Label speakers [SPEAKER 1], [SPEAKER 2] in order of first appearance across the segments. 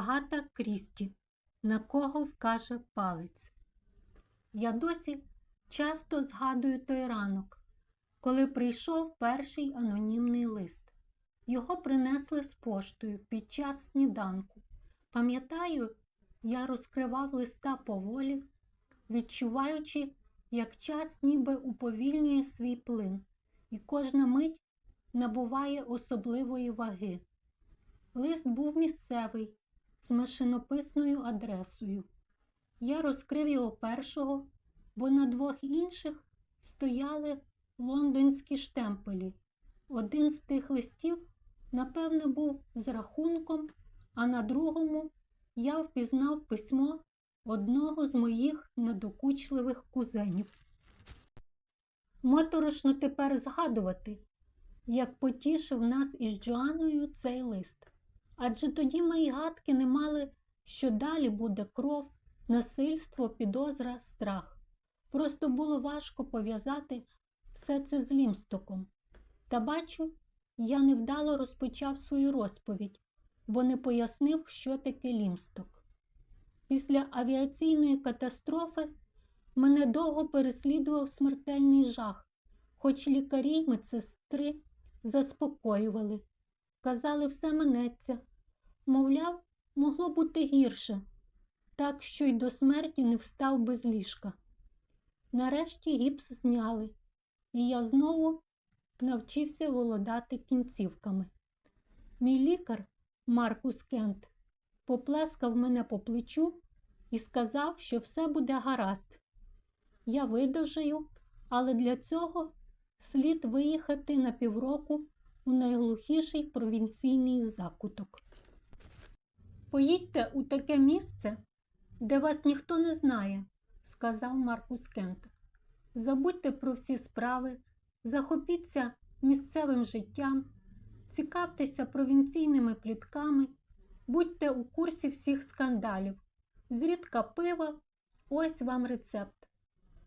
[SPEAKER 1] Агата Крісті. На кого вкаже палець. Я досі часто згадую той ранок, коли прийшов перший анонімний лист. Його принесли з поштою під час сніданку. Пам'ятаю, я розкривав листа поволі, відчуваючи, як час ніби уповільнює свій плин, і кожна мить набуває особливої ваги. Лист був місцевий з машинописною адресою. Я розкрив його першого, бо на двох інших стояли лондонські штемпелі. Один з тих листів, напевно, був з рахунком, а на другому я впізнав письмо одного з моїх недокучливих кузенів. Моторошно тепер згадувати, як потішив нас із Джоанною цей лист. Адже тоді мої гадки не мали, що далі буде кров, насильство, підозра, страх. Просто було важко пов'язати все це з лімстоком. Та бачу, я невдало розпочав свою розповідь, бо не пояснив, що таке лімсток. Після авіаційної катастрофи мене довго переслідував смертельний жах, хоч лікарі й медсестри заспокоювали, казали, все минеться. Мовляв, могло бути гірше, так що й до смерті не встав без ліжка. Нарешті гіпс зняли, і я знову навчився володати кінцівками. Мій лікар, Маркус Кент, поплескав мене по плечу і сказав, що все буде гаразд. Я видужаю, але для цього слід виїхати на півроку у найглухіший провінційний закуток. Поїдьте у таке місце, де вас ніхто не знає, сказав Маркус Кент. Забудьте про всі справи, захопіться місцевим життям, цікавтеся провінційними плітками, будьте у курсі всіх скандалів, зрідка пива, ось вам рецепт.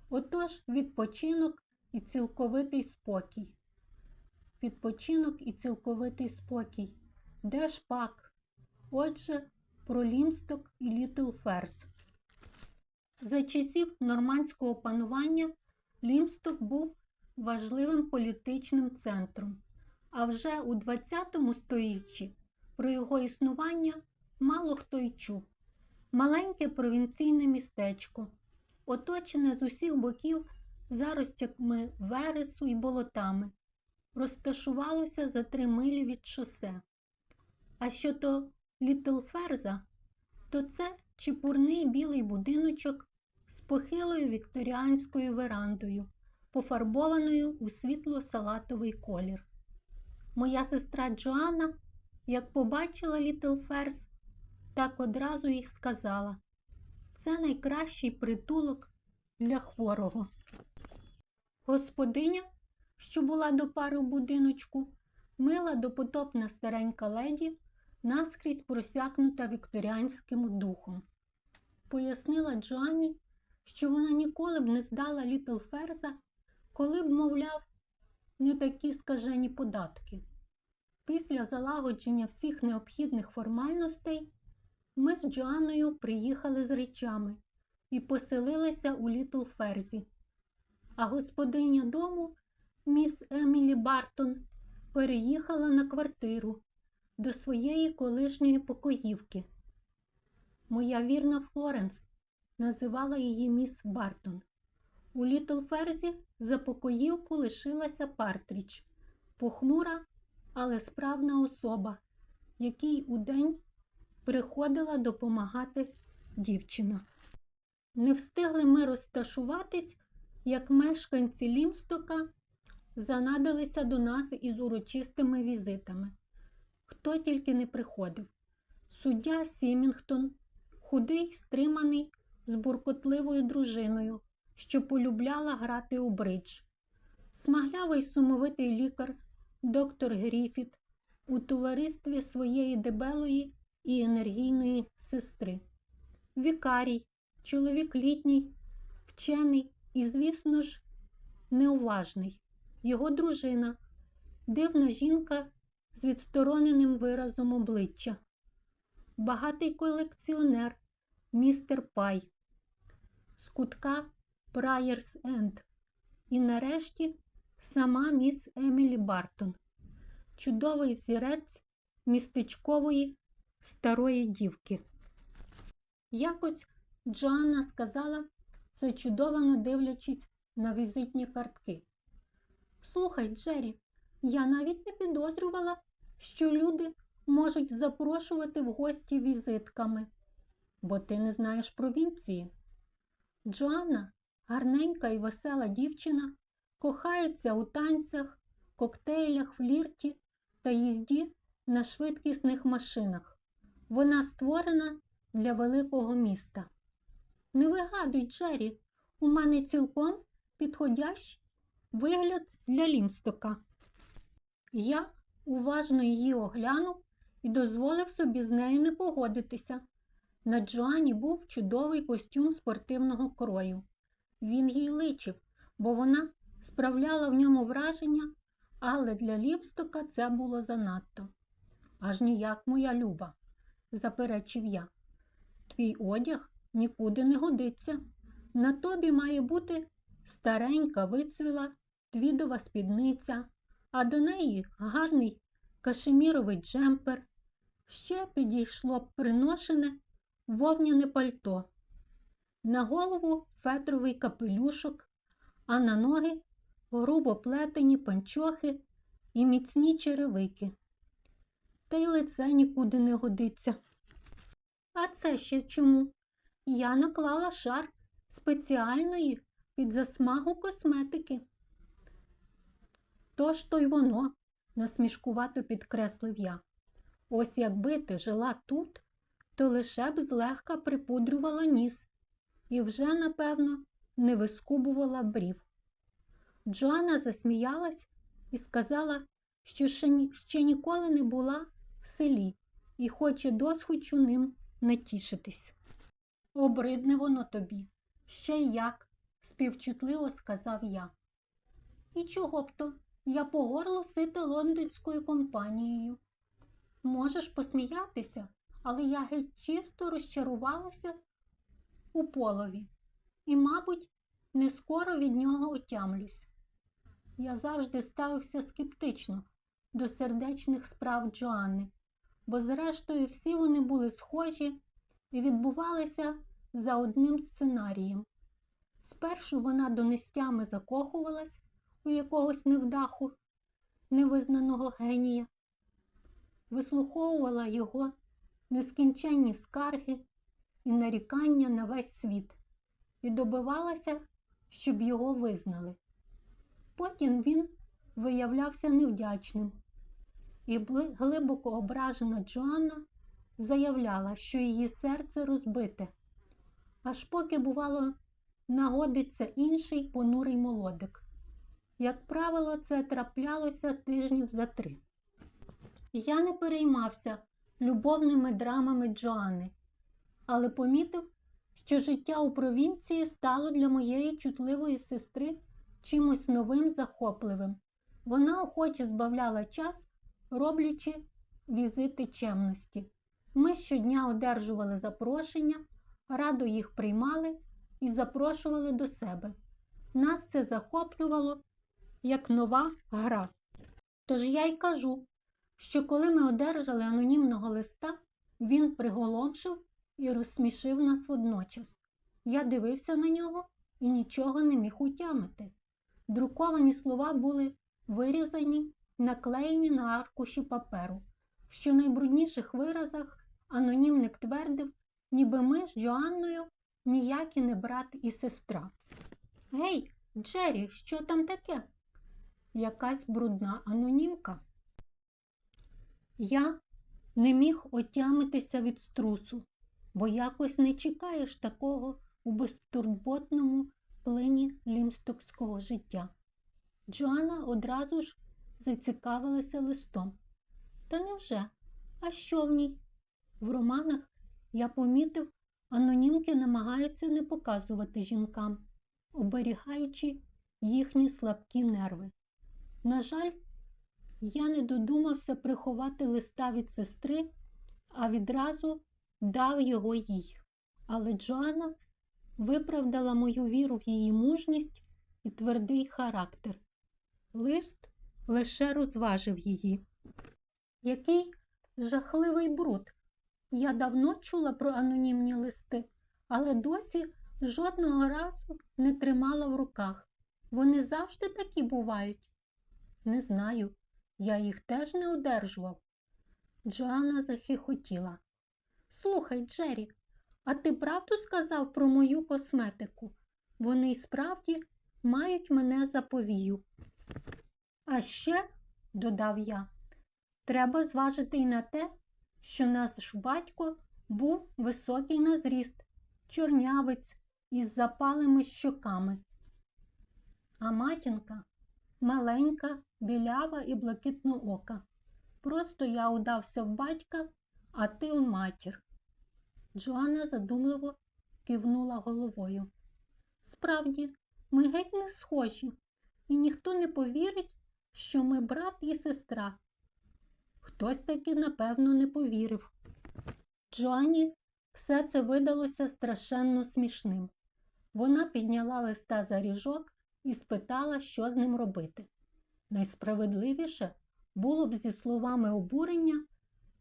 [SPEAKER 1] Отож, відпочинок і цілковитий спокій. Відпочинок і цілковитий спокій. Де ж пак? Отже, про Лімсток і Літл Ферс. За часів нормандського панування Лімсток був важливим політичним центром, а вже у ХХ столітті про його існування мало хто й чув. Маленьке провінційне містечко, оточене з усіх боків заростяками вересу і болотами, розташувалося за три милі від шосе. А що то Літл Ферза, то це чепурний білий будиночок з похилою вікторіанською верандою, пофарбованою у світло-салатовий колір. Моя сестра Джоанна, як побачила Літл Ферз, так одразу їй сказала це найкращий притулок для хворого. Господиня, що була до пари в будиночку, мила допотопна старенька леді, наскрізь просякнута вікторіанським духом. Пояснила Джоанні, що вона ніколи б не здала Літл Ферза, коли б, мовляв, не такі скажені податки. Після залагодження всіх необхідних формальностей ми з Джоанною приїхали з речами і поселилися у Літл Ферзі. А господиня дому, міс Емілі Бартон, переїхала на квартиру до своєї колишньої покоївки. Моя вірна Флоренс називала її міс Бартон. У Літл Ферзі за покоївку лишилася Партріч, похмура, але справна особа, якій удень приходила допомагати дівчина. Не встигли ми розташуватись, як мешканці Лімстока занадалися до нас із урочистими візитами. Хто тільки не приходив. Суддя Сімінгтон, худий, стриманий, з буркотливою дружиною, що полюбляла грати у бридж. Смаглявий сумовитий лікар, доктор Гріфіт, у товаристві своєї дебелої і енергійної сестри. Вікарій, чоловік літній, вчений і, звісно ж, неуважний. Його дружина, дивна жінка з відстороненим виразом обличчя. багатий колекціонер містер Пай, з кутка Прайерс Енд і нарешті сама міс Емілі Бартон, чудовий взірець містечкової старої дівки. Якось Джоанна сказала, зачудовано дивлячись на візитні картки. Слухай, Джері, я навіть не підозрювала, що люди можуть запрошувати в гості візитками, бо ти не знаєш провінції. Джоанна, гарненька і весела дівчина, кохається у танцях, коктейлях, флірті та їзді на швидкісних машинах. Вона створена для великого міста. Не вигадуй, Джері, у мене цілком підходящий вигляд для лімстока. Я уважно її оглянув і дозволив собі з нею не погодитися. На Джоанні був чудовий костюм спортивного крою. Він їй личив, бо вона справляла в ньому враження, але для ліпстока це було занадто. Аж ніяк, моя люба, заперечив я. Твій одяг нікуди не годиться. На тобі має бути старенька вицвіла твідова спідниця, а до неї гарний кашеміровий джемпер. Ще підійшло приношене вовняне пальто. На голову фетровий капелюшок, а на ноги грубо плетені панчохи і міцні черевики. Та й лице нікуди не годиться. А це ще чому? Я наклала шар спеціальної під засмагу косметики. Тож то й воно, насмішкувато підкреслив я. Ось якби ти жила тут, то лише б злегка припудрювала ніс і вже, напевно, не вискубувала брів. Джоанна засміялась і сказала, що ще, ні- ще ніколи не була в селі і хоче досхочу ним натішитись. Обридне воно тобі. Ще й як, співчутливо сказав я. І чого б то? Я по сита лондонською компанією. Можеш посміятися, але я геть чисто розчарувалася у полові і, мабуть, не скоро від нього отямлюсь. Я завжди ставився скептично до сердечних справ Джоанни, бо, зрештою, всі вони були схожі і відбувалися за одним сценарієм. Спершу вона донестями закохувалась у якогось невдаху, невизнаного генія, вислуховувала його нескінченні скарги і нарікання на весь світ і добивалася, щоб його визнали. Потім він виявлявся невдячним, і глибоко ображена Джоанна заявляла, що її серце розбите, аж поки, бувало, нагодиться інший понурий молодик. Як правило, це траплялося тижнів за три. Я не переймався любовними драмами Джоанни, але помітив, що життя у провінції стало для моєї чутливої сестри чимось новим захопливим. Вона охоче збавляла час, роблячи візити чемності. Ми щодня одержували запрошення, радо їх приймали і запрошували до себе. Нас це захоплювало як нова гра. Тож я й кажу, що коли ми одержали анонімного листа, він приголомшив і розсмішив нас водночас. Я дивився на нього і нічого не міг утямити. Друковані слова були вирізані, наклеєні на аркуші паперу. В щонайбрудніших виразах анонімник твердив, ніби ми з Джоанною ніякі не брат і сестра. Гей, Джері, що там таке? Якась брудна анонімка. Я не міг отямитися від струсу, бо якось не чекаєш такого у безтурботному плині лімстокського життя. Джоанна одразу ж зацікавилася листом. Та невже? А що в ній? В романах я помітив, анонімки намагаються не показувати жінкам, оберігаючи їхні слабкі нерви. На жаль, я не додумався приховати листа від сестри, а відразу дав його їй. Але Джоанна виправдала мою віру в її мужність і твердий характер. Лист лише розважив її. Який жахливий бруд. Я давно чула про анонімні листи, але досі жодного разу не тримала в руках. Вони завжди такі бувають. Не знаю, я їх теж не одержував. Джоанна захихотіла. Слухай, Джері, а ти правду сказав про мою косметику? Вони й справді мають мене за повію. А ще, додав я, треба зважити й на те, що наш батько був високий на зріст, чорнявець із запалими щоками. А матінка маленька, білява і блакитноока. Просто я удався в батька, а ти у матір. Джоанна задумливо кивнула головою. Справді, ми геть не схожі, і ніхто не повірить, що ми брат і сестра. Хтось таки, напевно, не повірив. Джоанні все це видалося страшенно смішним. Вона підняла листа за ріжок і спитала, що з ним робити. Найсправедливіше було б зі словами обурення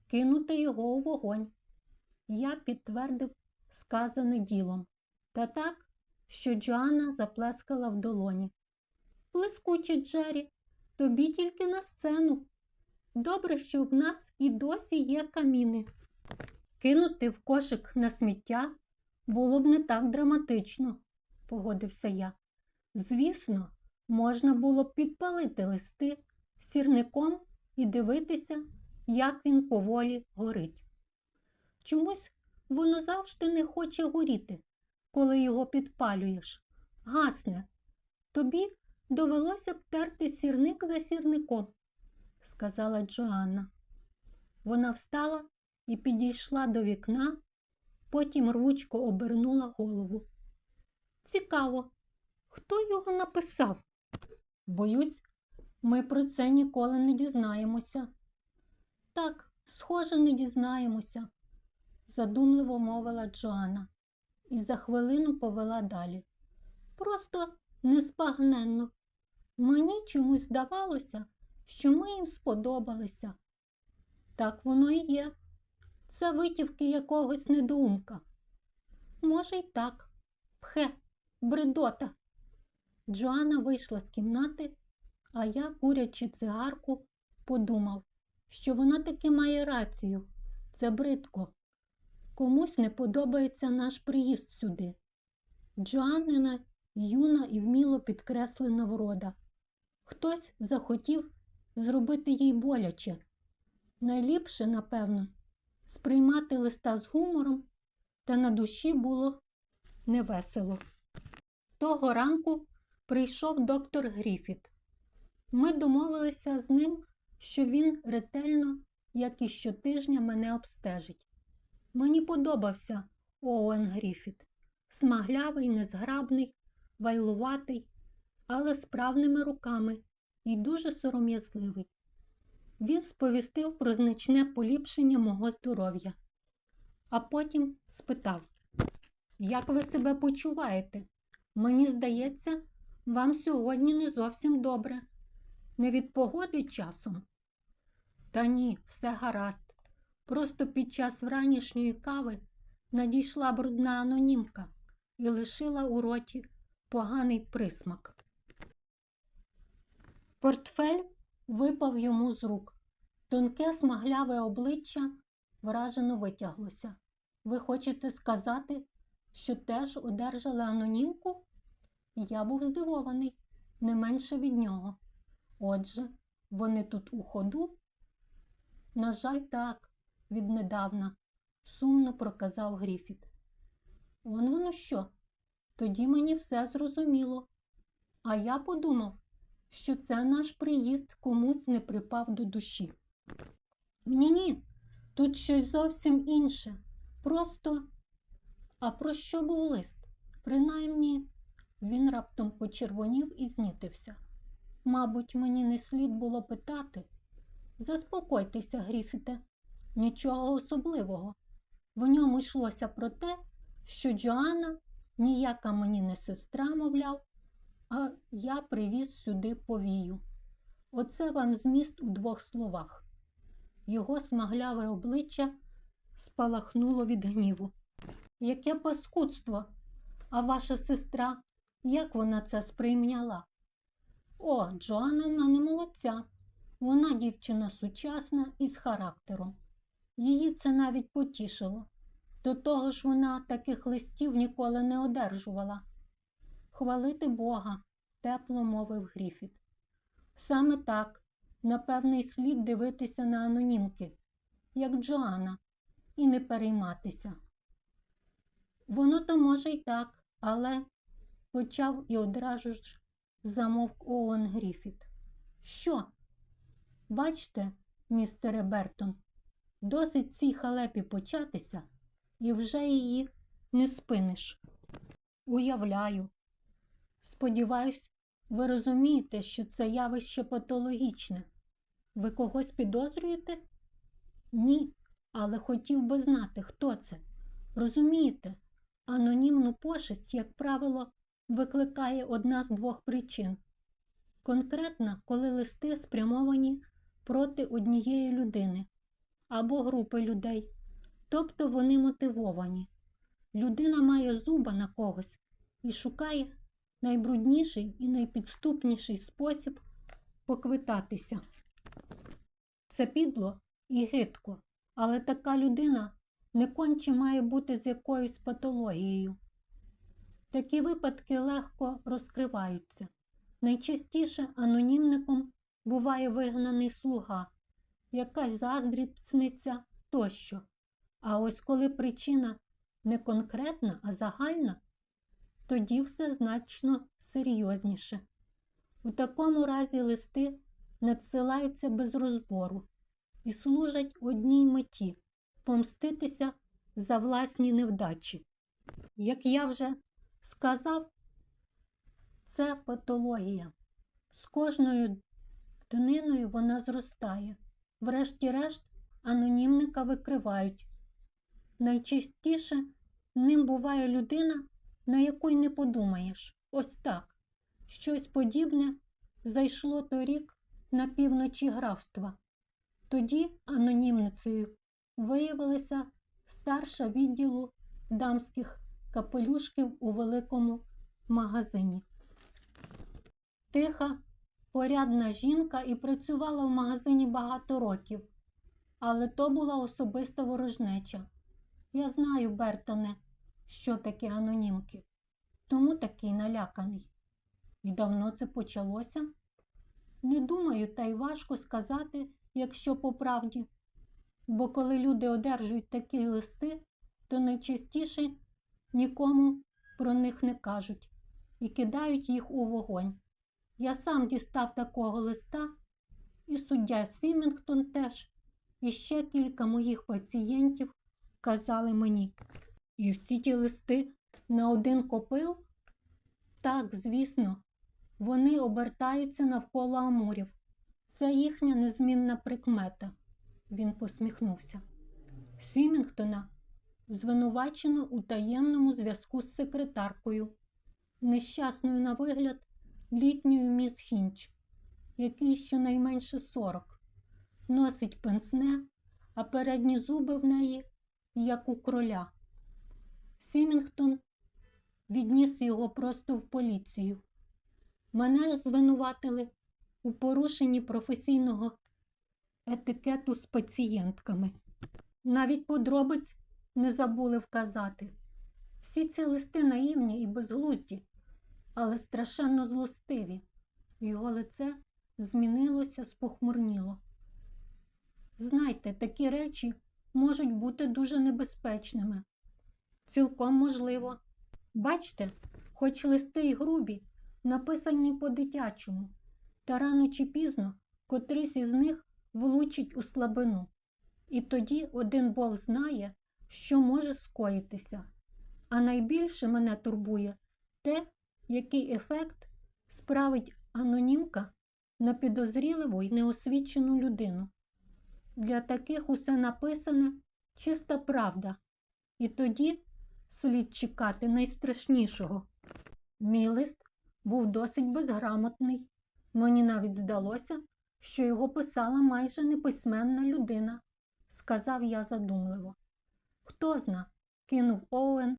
[SPEAKER 1] кинути його у вогонь. Я підтвердив сказане ділом, та так, що Джоанна заплескала в долоні. Блискуче, Джері, тобі тільки на сцену. Добре, що в нас і досі є каміни. Кинути в кошик на сміття було б не так драматично, погодився я. Звісно, можна було підпалити листи сірником і дивитися, як він поволі горить. Чомусь воно завжди не хоче горіти, коли його підпалюєш. Гасне, тобі довелося б терти сірник за сірником, сказала Джоанна. Вона встала і підійшла до вікна, потім рвучко обернула голову. Цікаво, хто його написав? Боюсь, ми про це ніколи не дізнаємося. Так, схоже, не дізнаємося, задумливо мовила Джоанна і за хвилину повела далі. Просто незбагненно. Мені чомусь здавалося, що ми їм сподобалися. Так воно і є. Це витівки якогось недоумка. Може, й так. Пхе, бредота. Джоанна вийшла з кімнати, а я, курячи цигарку, подумав, що вона таки має рацію. Це бридко. Комусь не подобається наш приїзд сюди. Джоаннина юна і вміло підкреслена врода. Хтось захотів зробити їй боляче. Найліпше, напевно, сприймати листа з гумором, та на душі було невесело. Того ранку прийшов доктор Гріфіт. Ми домовилися з ним, що він ретельно, як і щотижня, мене обстежить. Мені подобався Оуен Гріфіт, смаглявий, незграбний, вайлуватий, але справними руками і дуже сором'язливий. Він сповістив про значне поліпшення мого здоров'я, а потім спитав, як ви себе почуваєте? Мені здається, вам сьогодні не зовсім добре. Не від погоди часом? Та ні, все гаразд. Просто під час вранішньої кави надійшла брудна анонімка і лишила у роті поганий присмак. Портфель випав йому з рук. Тонке смагляве обличчя вражено витяглося. Ви хочете сказати, що теж одержали анонімку? Я був здивований, не менше від нього. Отже, вони тут у ходу? На жаль, так, віднедавна, сумно проказав Гріфіт. Он воно що? Тоді мені все зрозуміло. А я подумав, що це наш приїзд комусь не припав до душі. Ні, ні, тут щось зовсім інше. Просто, а про що був лист? Принаймні, він раптом почервонів і знітився. Мабуть, мені не слід було питати. Заспокойтеся, Гріфіте, нічого особливого. В ньому йшлося про те, що Джоанна ніяка мені не сестра, мовляв, а я привіз сюди повію. Оце вам зміст у двох словах. Його смагляве обличчя спалахнуло від гніву. Яке паскудство! А ваша сестра, як вона це сприйняла? О, Джоанна в мене молодця. Вона дівчина сучасна і з характером. Її це навіть потішило. До того ж вона таких листів ніколи не одержувала. Хвалити Бога, тепло мовив Гріфіт. Саме так, напевний слід дивитися на анонімки, як Джоанна, і не перейматися. Воно то може й так, але почав і одразу ж замовк Оуен Гріфіт. Що? Бачте, містере Бертон, досить цій халепі початися, і вже її не спиниш. Уявляю. Сподіваюсь, ви розумієте, що це явище патологічне. Ви когось підозрюєте? Ні, але хотів би знати, хто це. Розумієте, анонімну пошесть, як правило, викликає одна з двох причин. Конкретно, коли листи спрямовані проти однієї людини або групи людей, тобто вони мотивовані. Людина має зуба на когось і шукає найбрудніший і найпідступніший спосіб поквитатися. Це підло і гидко, але така людина не конче має бути з якоюсь патологією. Такі випадки легко розкриваються. Найчастіше анонімником буває вигнаний слуга, якась заздрісниця тощо. А ось коли причина не конкретна, а загальна, тоді все значно серйозніше. У такому разі листи надсилаються без розбору і служать одній меті помститися за власні невдачі. Як я вже сказав, це патологія. З кожною дниною вона зростає. Врешті-решт, анонімника викривають. Найчастіше ним буває людина, на яку й не подумаєш. Ось так. Щось подібне зайшло торік на півночі графства. Тоді анонімницею виявилася старша відділу дамських капелюшків у великому магазині. Тиха, порядна жінка і працювала в магазині багато років, але то була особиста ворожнеча. Я знаю, Бертоне, що таке анонімки, тому такий наляканий. І давно це почалося? Не думаю, та й важко сказати, якщо по правді. Бо коли люди одержують такі листи, то найчастіше нікому про них не кажуть і кидають їх у вогонь. Я сам дістав такого листа, і суддя Сімінгтон теж, і ще кілька моїх пацієнтів казали мені. І всі ті листи на один копил? Так, звісно, вони обертаються навколо амурів. Це їхня незмінна прикмета. Він посміхнувся. Сімінгтона звинувачено у таємному зв'язку з секретаркою, нещасною на вигляд літньою міс Хінч, який щонайменше сорок, носить пенсне, а передні зуби в неї, як у кроля. Сімінгтон відніс його просто в поліцію. Мене ж звинуватили у порушенні професійного етикету з пацієнтками. Навіть подробиць не забули вказати. Всі ці листи наївні і безглузді, але страшенно злостиві. Його лице змінилося, спохмурніло. Знайте, такі речі можуть бути дуже небезпечними. Цілком можливо. Бачте, хоч листи й грубі, написані по-дитячому, та рано чи пізно котрийсь із них влучить у слабину. І тоді один Бог знає, що може скоїтися. А найбільше мене турбує те, який ефект справить анонімка на підозріливу й неосвічену людину. Для таких усе написане чиста правда. І тоді слід чекати найстрашнішого. Мій лист був досить безграмотний. Мені навіть здалося, що його писала майже неписьменна людина, сказав я задумливо. Хто зна, кинув Оуен,